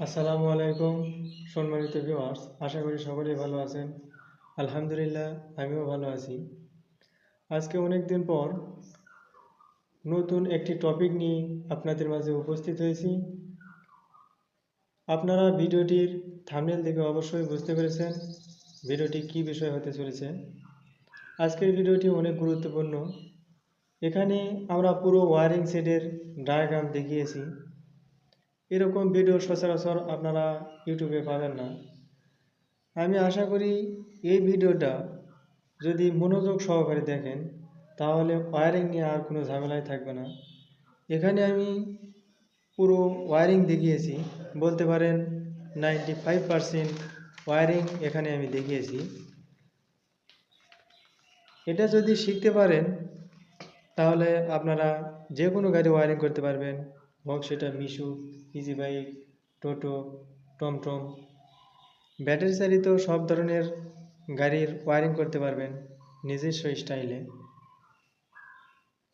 আসসালামু আলাইকুম, সম্মানিত ভিউয়ার্স আশা করি সকলেই ভালো আছেন। আলহামদুলিল্লাহ, আমিও ভালো আছি। আজকে অনেক দিন পর নতুন একটি টপিক নিয়ে আপনাদের মাঝে উপস্থিত হয়েছি। আপনারা ভিডিওটির থাম্বনেল দেখে অবশ্যই বুঝতে পেরেছেন ভিডিওটি কী বিষয় হতে চলেছে। আজকের ভিডিওটি অনেক গুরুত্বপূর্ণ। এখানে আমরা পুরো ওয়ারিং সেটের ডায়াগ্রাম দেখিয়েছি। এরকম ভিডিও সচরাচর আপনারা ইউটিউবে পাবেন না। আমি আশা করি এই ভিডিওটা যদি মনোযোগ সহকারে দেখেন, তাহলে ওয়ারিং নিয়ে আর কোনো ঝামেলাই থাকবে না। এখানে আমি পুরো ওয়ারিং দেখিয়েছি, বলতে পারেন নাইনটি ফাইভ পারসেন্ট ওয়ারিং এখানে আমি দেখিয়েছি। এটা যদি শিখতে পারেন, তাহলে আপনারা যে কোনো গাড়ি ওয়ারিং করতে পারবেন, হোক সেটা মিশু ইজি বাইক টোটো টমটম ব্যাটারি চালিত সব ধরনের গাড়ির ওয়ারিং করতে পারবেন নিজস্ব স্টাইলে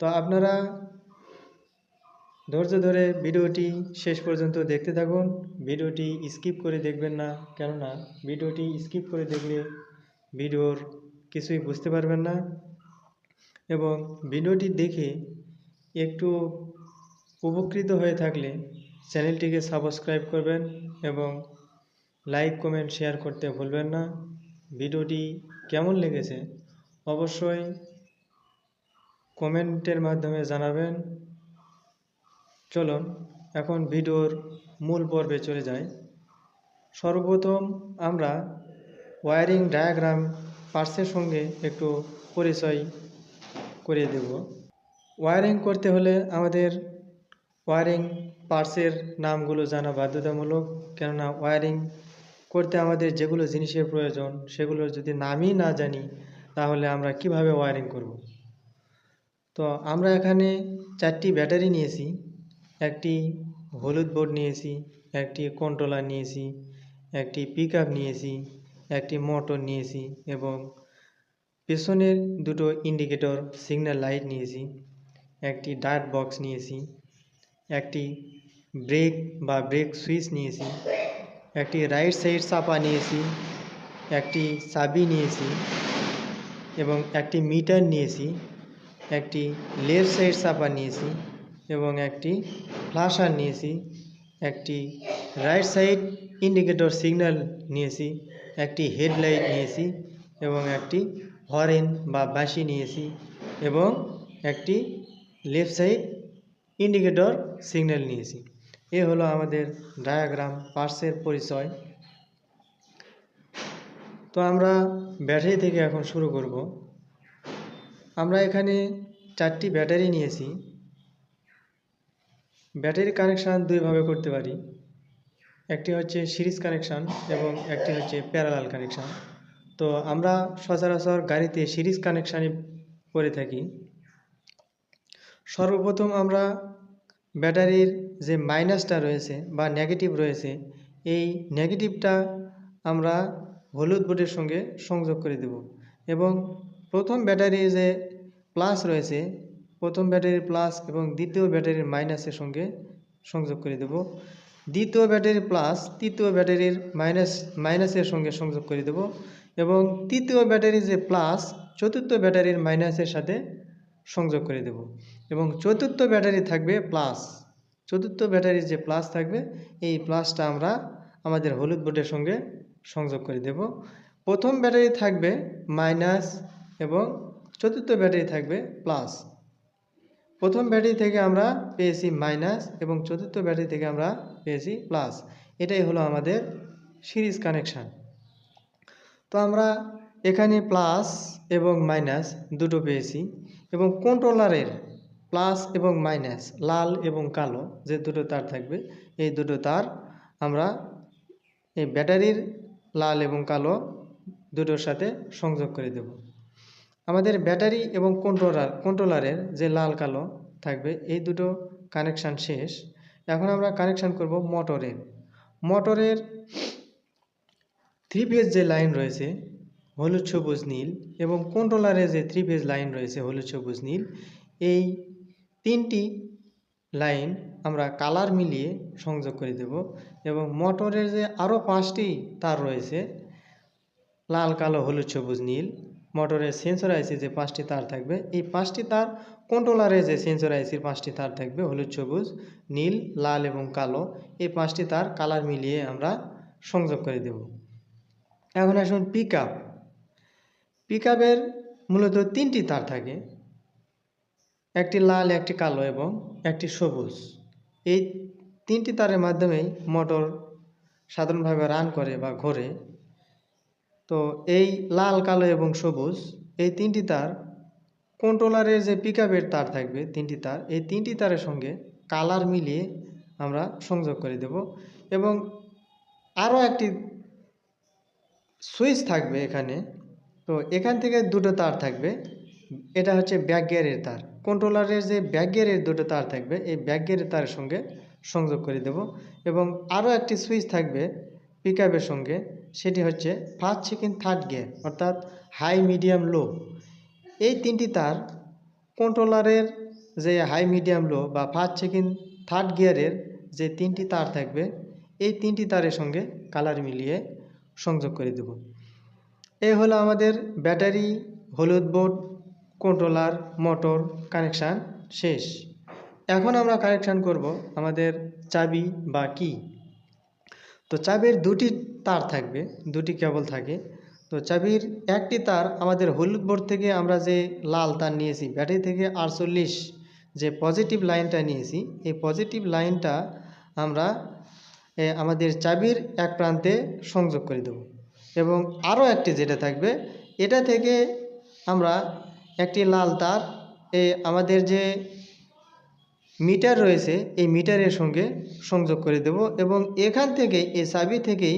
তো আপনারা ধৈর্য ধরে ভিডিওটি শেষ পর্যন্ত দেখতে থাকুন। ভিডিওটি স্কিপ করে দেখবেন না, কেননা ভিডিওটি স্কিপ করে দেখলে ভিডিওর কিছুই বুঝতে পারবেন না। এবং ভিডিওটি দেখে একটু উপকৃত হয়ে থাকলে চ্যানেলটিকে সাবস্ক্রাইব করবেন এবং লাইক, কমেন্ট, শেয়ার করতে ভুলবেন না। ভিডিওটি কেমন লেগেছে অবশ্যই কমেন্টের মাধ্যমে জানাবেন। চলুন, এখন ভিডিওর মূল পর্বে চলে যাই। সর্বপ্রথম আমরা ওয়ারিং ডায়াগ্রাম পার্টসের সঙ্গে একটু পরিচয় করিয়ে দেব। ওয়ারিং করতে হলে আমাদের ওয়ারিং পার্টসের নামগুলো জানা বাধ্যতামূলক। কেননা ওয়ারিং করতে আমাদের যেগুলো জিনিসের প্রয়োজন, সেগুলোর যদি নামই না জানি, তাহলে আমরা কীভাবে ওয়ারিং করব? তো আমরা এখানে চারটি ব্যাটারি নিয়েছি। একটি হলুদ বোর্ড নিয়েছি, একটি কন্ট্রোলার নিয়েছি, একটি পিক নিয়েছি, একটি মোটর নিয়েছি এবং পেছনের দুটো ইন্ডিকেটর সিগন্যাল লাইট নিয়েছি, একটি ডার্ট বক্স নিয়েছি। একটি ব্রেক বা ব্রেক সুইচ নিয়েছি, একটি রাইট সাইড চাপা নিয়েছি, একটি চাবি নিয়েছি এবং একটি মিটার নিয়েছি, একটি লেফট সাইড চাপা নিয়েছি এবং একটি ফ্লাশার নিয়েছি, একটি রাইট সাইড ইন্ডিকেটর সিগন্যাল নিয়েছি, একটি হেডলাইট নিয়েছি এবং একটি হরেন বা বাঁশি নিয়েছি এবং একটি লেফট সাইড ইন্ডিকেটর সিগন্যাল নিয়েছি। এ হলো আমাদের ডায়াগ্রাম পার্সের পরিচয়। তো আমরা ব্যাটারি থেকে এখন শুরু করব। আমরা এখানে চারটি ব্যাটারি নিয়েছি। ব্যাটারি কানেকশান দুইভাবে করতে পারি। একটি হচ্ছে সিরিজ কানেকশান এবং একটি হচ্ছে প্যারালাল কানেকশান। তো আমরা সচরাচর গাড়িতে সিরিজ কানেকশানই করে থাকি। সর্বপ্রথম আমরা ব্যাটারির যে মাইনাসটা রয়েছে বা নেগেটিভ রয়েছে, এই নেগেটিভটা আমরা হলুদ বোর্ডের সঙ্গে সংযোগ করে দেব। এবং প্রথম ব্যাটারির যে প্লাস রয়েছে, প্রথম ব্যাটারির প্লাস এবং দ্বিতীয় ব্যাটারির মাইনাসের সঙ্গে সংযোগ করে দেব। দ্বিতীয় ব্যাটারির প্লাস তৃতীয় ব্যাটারির মাইনাস মাইনাসের সঙ্গে সংযোগ করে দেব। এবং তৃতীয় ব্যাটারির যে প্লাস চতুর্থ ব্যাটারির মাইনাসের সাথে সংযোগ করে দেব। এবং চতুর্থ ব্যাটারি থাকবে প্লাস চতুর্থ ব্যাটারির যে প্লাস থাকবে, এই প্লাসটা আমরা আমাদের হলুদ বোর্ডের সঙ্গে সংযোগ করে দেব। প্রথম ব্যাটারি থাকবে মাইনাস এবং চতুর্থ ব্যাটারি থাকবে প্লাস প্রথম ব্যাটারি থেকে আমরা পেয়েছি মাইনাস এবং চতুর্থ ব্যাটারি থেকে আমরা পেয়েছি প্লাস এটাই হলো আমাদের সিরিজ কানেকশান তো আমরা এখানে প্লাস এবং মাইনাস দুটো পেয়েছি এবং কন্ট্রোলারের প্লাস এবং মাইনাস, লাল এবং কালো যে দুটো তার থাকবে, এই দুটো তার আমরা এই ব্যাটারির লাল এবং কালো দুটোর সাথে সংযোগ করে দেব। আমাদের ব্যাটারি এবং কন্ট্রোলার কন্ট্রোলারের যে লাল কালো থাকবে, এই দুটো কানেকশান শেষ। এখন আমরা কানেকশান করব মোটরের মোটরের থ্রি ফেজ যে লাইন রয়েছে হলুদ সবুজ নীল এবং কন্ট্রোলারে যে থ্রি ফেজ লাইন রয়েছে হলুদ সবুজ নীল এই তিনটি লাইন আমরা কালার মিলিয়ে সংযোগ করে দেব এবং মোটরের যে আরও পাঁচটি তার রয়েছে, লাল, কালো, হলুদ, সবুজ, নীল মোটরের সেন্সর আইসি যে পাঁচটি তার থাকবে, এই পাঁচটি তার কন্ট্রোলারে যে সেন্সর আইসির পাঁচটি তার থাকবে, হলুদ, সবুজ, নীল, লাল এবং কালো, এই পাঁচটি তার কালার মিলিয়ে আমরা সংযোগ করে দেব। এখন আসুন পিক আপ পিক আপের মূলত তিনটি তার থাকে। একটি লাল, একটি কালো এবং একটি সবুজ। এই তিনটি তারের মাধ্যমেই মোটর সাধারণভাবে রান করে বা ঘোরে। তো এই লাল, কালো এবং সবুজ, এই তিনটি তার কন্ট্রোলারের যে পিক তার থাকবে তিনটি তার, এই তিনটি তারের সঙ্গে কালার মিলিয়ে আমরা সংযোগ করে দেব এবং আরও একটি সুইচ থাকবে এখানে। তো এখান থেকে দুটো তার থাকবে। এটা হচ্ছে ব্যাক গিয়ারের তার। কন্ট্রোলারের যে ব্যাক গিয়ারের দুটো তার থাকবে, এই ব্যাক গিয়ারের তারের সঙ্গে সংযোগ করে দেব এবং আরও একটি সুইচ থাকবে পিক সঙ্গে, সেটি হচ্ছে ফার্স্ট সেকেন্ড থার্ড গিয়ার অর্থাৎ হাই মিডিয়াম লো এই তিনটি তার কন্ট্রোলারের যে হাই মিডিয়াম লো বা ফার্স্ট সেকেন্ড থার্ড গিয়ারের যে তিনটি তার থাকবে, এই তিনটি তারের সঙ্গে কালার মিলিয়ে সংযোগ করে দেব। এই হলো আমাদের ব্যাটারি, হলুদ বোর্ড কন্ট্রোলার মোটর কানেকশান শেষ। এখন আমরা কানেকশান করব আমাদের চাবি বা কি তো চাবির দুটি তার থাকবে, দুটি কেবল থাকে। তো চাবির একটি তার আমাদের হলুদ বোর্ড থেকে আমরা যে লাল তার নিয়েছি ব্যাটারি থেকে আটচল্লিশ যে পজিটিভ লাইনটা নিয়েছি, এই পজিটিভ লাইনটা আমরা আমাদের চাবির এক প্রান্তে সংযোগ করে দেব। এবং আরও একটি যেটা থাকবে, এটা থেকে আমরা একটি লাল তার, এ আমাদের যে মিটার রয়েছে, এই মিটারের সঙ্গে সংযোগ করে দেব এবং এখান থেকে, এই চাবি থেকেই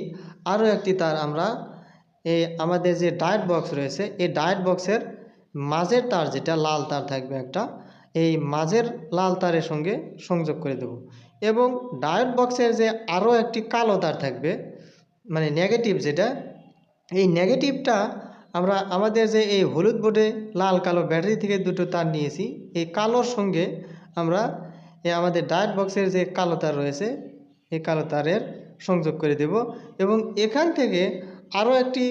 আরও একটি তার আমরা এই আমাদের যে ডায়েট বক্স রয়েছে, এই ডায়েট বক্সের মাঝের তার যেটা লাল তার থাকবে একটা, এই মাঝের লাল তারের সঙ্গে সংযোগ করে দেব এবং ডায়েট বক্সের যে আরও একটি কালো তার থাকবে মানে নেগেটিভ যেটা, এই নেগেটিভটা আমরা আমাদের যে এই হলুদ বোর্ডে লাল কালো ব্যাটারি থেকে দুটো তার নিয়েছি। এই কালোর সঙ্গে আমরা আমাদের ডায়েট বক্সের যে কালো তার রয়েছে, এই কালো তারের সংযোগ করে দেব এবং এখান থেকে আরও একটি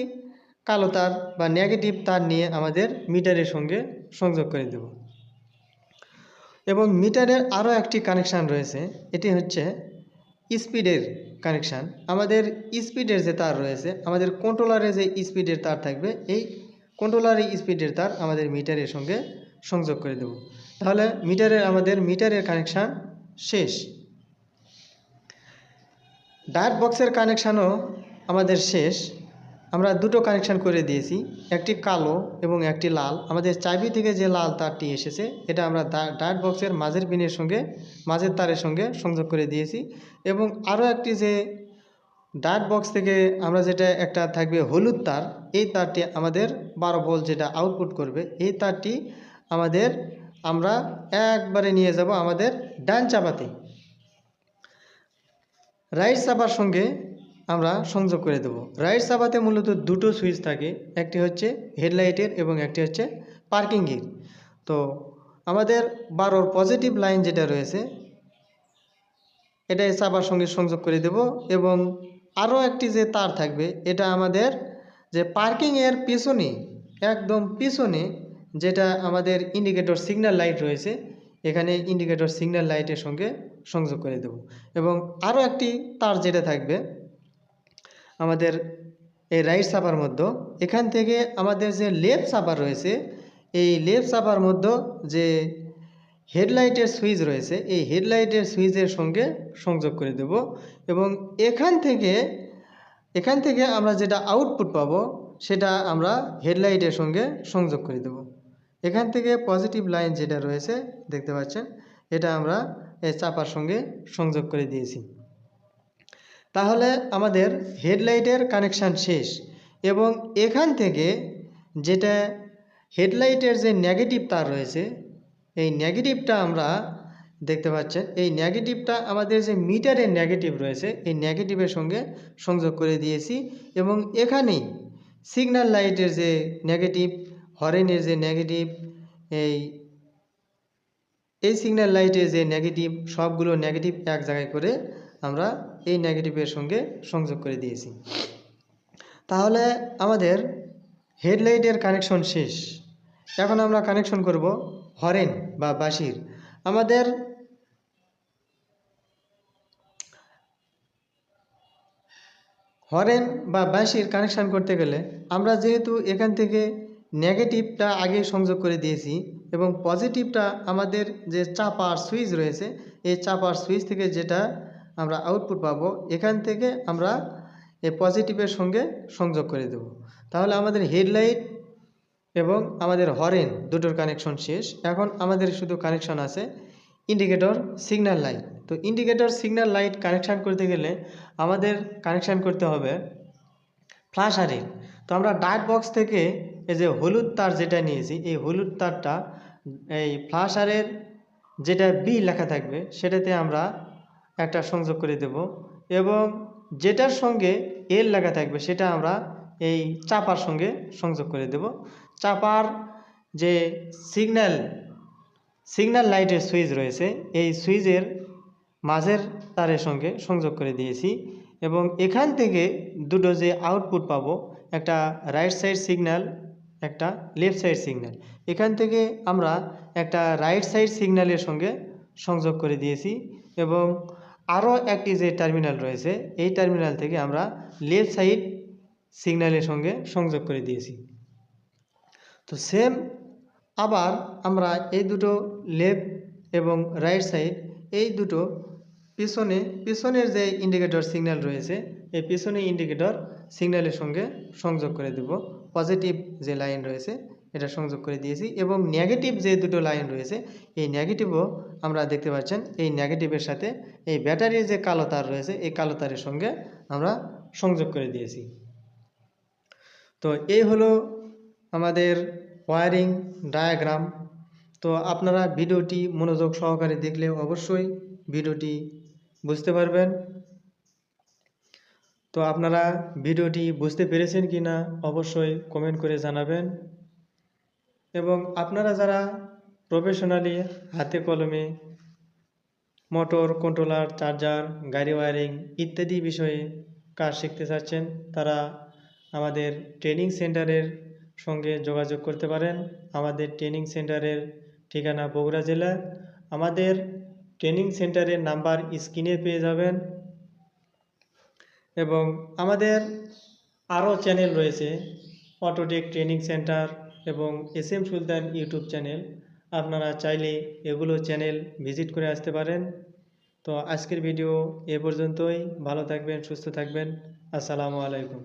কালো তার বা নেগেটিভ তার নিয়ে আমাদের মিটারের সঙ্গে সংযোগ করে দেব। এবং মিটারের আরও একটি কানেকশান রয়েছে, এটি হচ্ছে স্পিডের কানেকশান আমাদের স্পিডের যে তার রয়েছে, আমাদের কন্ট্রোলারে যে স্পিডের তার থাকবে, এই কন্ট্রোলারের স্পিডের তার আমাদের মিটারের সঙ্গে সংযোগ করে দেব। তাহলে মিটারের আমাদের মিটারের কানেকশান শেষ। ডায়েট বক্সের কানেকশানও আমাদের শেষ। আমরা দুটো কানেকশান করে দিয়েছি, একটি কালো এবং একটি লাল। আমাদের চাবি থেকে যে লাল তারটি এসেছে, এটা আমরা ডায়েট বক্সের মাঝের পিনের সঙ্গে, মাঝের তারের সঙ্গে সংযোগ করে দিয়েছি। এবং আরও একটি যে ডায়েট বক্স থেকে আমরা যেটা একটা থাকবে হলুদ তার, এই তারটি আমাদের বারো ভোল্ট যেটা আউটপুট করবে, এই তারটি আমাদের আমরা একবারে নিয়ে যাব আমাদের ডান চাপাতে। রাইট চাপার সঙ্গে আমরা সংযোগ করে দেব। রাইট চাপাতে মূলত দুটো সুইচ থাকে, একটি হচ্ছে হেডলাইটের এবং একটি হচ্ছে পার্কিংয়ের তো আমাদের বারোর পজিটিভ লাইন যেটা রয়েছে এটা সাবার সঙ্গে সংযোগ করে দেব এবং আরও একটি যে তার থাকবে, এটা আমাদের যে পার্কিংয়ের পিছনে, একদম পিছনে যেটা আমাদের ইন্ডিকেটর সিগন্যাল লাইট রয়েছে, এখানে ইন্ডিকেটর সিগন্যাল লাইটের সঙ্গে সংযোগ করে দেব। এবং আরও একটি তার যেটা থাকবে আমাদের এই রাইট সাপার মধ্যে, এখান থেকে আমাদের যে লেফট সাপার রয়েছে, এই লেফট সাপার মধ্যে যে হেডলাইটের সুইচ রয়েছে, এই হেডলাইটের সুইচের সঙ্গে সংযোগ করে দেব এবং এখান থেকে এখান থেকে আমরা যেটা আউটপুট পাবো, সেটা আমরা হেডলাইটের সঙ্গে সংযোগ করে দেব। এখান থেকে পজিটিভ লাইন যেটা রয়েছে, দেখতে পাচ্ছেন, এটা আমরা এই চাপার সঙ্গে সংযোগ করে দিয়েছি। তাহলে আমাদের হেডলাইটের কানেকশান শেষ এবং এখান থেকে যেটা হেডলাইটের যে নেগেটিভ তার রয়েছে, এই নেগেটিভটা আমরা দেখতে পাচ্ছেন, এই নেগেটিভটা আমাদের যে মিটারের নেগেটিভ রয়েছে, এই নেগেটিভের সঙ্গে সংযোগ করে দিয়েছি এবং এখানেই সিগন্যাল লাইটের যে নেগেটিভ, হরেনের যে নেগেটিভ, এই এই সিগন্যাল লাইটের যে নেগেটিভ, সবগুলো নেগেটিভ এক জায়গায় করে আমরা এই নেগেটিভের সঙ্গে সংযোগ করে দিয়েছি। তাহলে আমাদের হেডলাইটের কানেকশন শেষ। এখন আমরা কানেকশন করব হরেন বা বাঁশির। আমাদের হরেন বা বাঁশির কানেকশান করতে গেলে আমরা যেহেতু এখান থেকে নেগেটিভটা আগে সংযোগ করে দিয়েছি এবং পজিটিভটা আমাদের যে চাপার সুইচ রয়েছে, এই চাপার সুইচ থেকে যেটা আমরা আউটপুট পাবো, এখান থেকে আমরা এই পজিটিভের সঙ্গে সংযোগ করে দেব। তাহলে আমাদের হেডলাইট এবং আমাদের হরেন দুটোর কানেকশন শেষ। এখন আমাদের শুধু কানেকশন আছে ইন্ডিকেটর সিগন্যাল লাইট তো ইন্ডিকেটর সিগন্যাল লাইট কানেকশান করতে গেলে আমাদের কানেকশান করতে হবে ফ্লাশারের তো আমরা ডায়েট বক্স থেকে এই যে হলুদ তার যেটা নিয়েছি, এই হলুদ তারটা, এই ফ্ল্যাশ ফ্লাশারের যেটা বি লেখা থাকবে, সেটাতে আমরা একটা সংযোগ করে দেব এবং যেটার সঙ্গে এল লেখা থাকবে সেটা আমরা এই চাপার সঙ্গে সংযোগ করে দেব। চাপার যে সিগন্যাল সিগন্যাল লাইটের সুইচ রয়েছে, এই সুইচের মাঝের তারের সঙ্গে সংযোগ করে দিয়েছি এবং এখান থেকে দুটো যে আউটপুট পাবো, একটা রাইট সাইড সিগন্যাল একটা লেফট সাইড সিগন্যাল এখান থেকে আমরা একটা রাইট সাইড সিগন্যালের সঙ্গে সংযোগ করে দিয়েছি এবং আরও একটি যে টার্মিনাল রয়েছে, এই টার্মিনাল থেকে আমরা লেফট সাইড সিগন্যালের সঙ্গে সংযোগ করে দিয়েছি। তো সেম আবার আমরা এই দুটো লেফট এবং রাইট সাইড এই দুটো পিছনে, পিছনের যে ইন্ডিকেটর সিগন্যাল রয়েছে, এই পিছনে ইন্ডিকেটর সিগন্যালের সঙ্গে সংযোগ করে দেব। পজিটিভ যে লাইন রয়েছে এটা সংযোগ করে দিয়েছি এবং নেগেটিভ যে দুটো লাইন রয়েছে, এই নেগেটিভও আমরা দেখতে পাচ্ছেন, এই নেগেটিভের সাথে এই ব্যাটারির যে কালো তার রয়েছে, এই কালো তারের সঙ্গে আমরা সংযোগ করে দিয়েছি। তো এই হলো আমাদের ওয়ারিং ডায়াগ্রাম তো আপনারা ভিডিওটি মনোযোগ সহকারে দেখলে অবশ্যই ভিডিওটি বুঝতে পারবেন। তো আপনারা ভিডিওটি বুঝতে পেরেছেন কি না অবশ্যই কমেন্ট করে জানাবেন। এবং আপনারা যারা প্রফেশনালি হাতে কলমে মোটর কন্ট্রোলার চার্জার গাড়ি ওয়ারিং ইত্যাদি বিষয়ে কাজ শিখতে চাচ্ছেন, তারা আমাদের ট্রেনিং সেন্টারের সঙ্গে যোগাযোগ করতে পারেন। আমাদের ট্রেনিং সেন্টারের ঠিকানা বগুড়া জেলা। আমাদের ট্রেনিং সেন্টারের নাম্বার স্ক্রিনে পেয়ে যাবেন। এবং আমাদের আরও চ্যানেল রয়েছে অটোটেক ট্রেনিং সেন্টার এবং S M Sultan YouTube channel. আপনারা চাইলে এগুলো চ্যানেল ভিজিট করে আসতে পারেন। তো আজকের ভিডিও এ পর্যন্তই। ভালো থাকবেন, সুস্থ থাকবেন। আসসালামু আলাইকুম।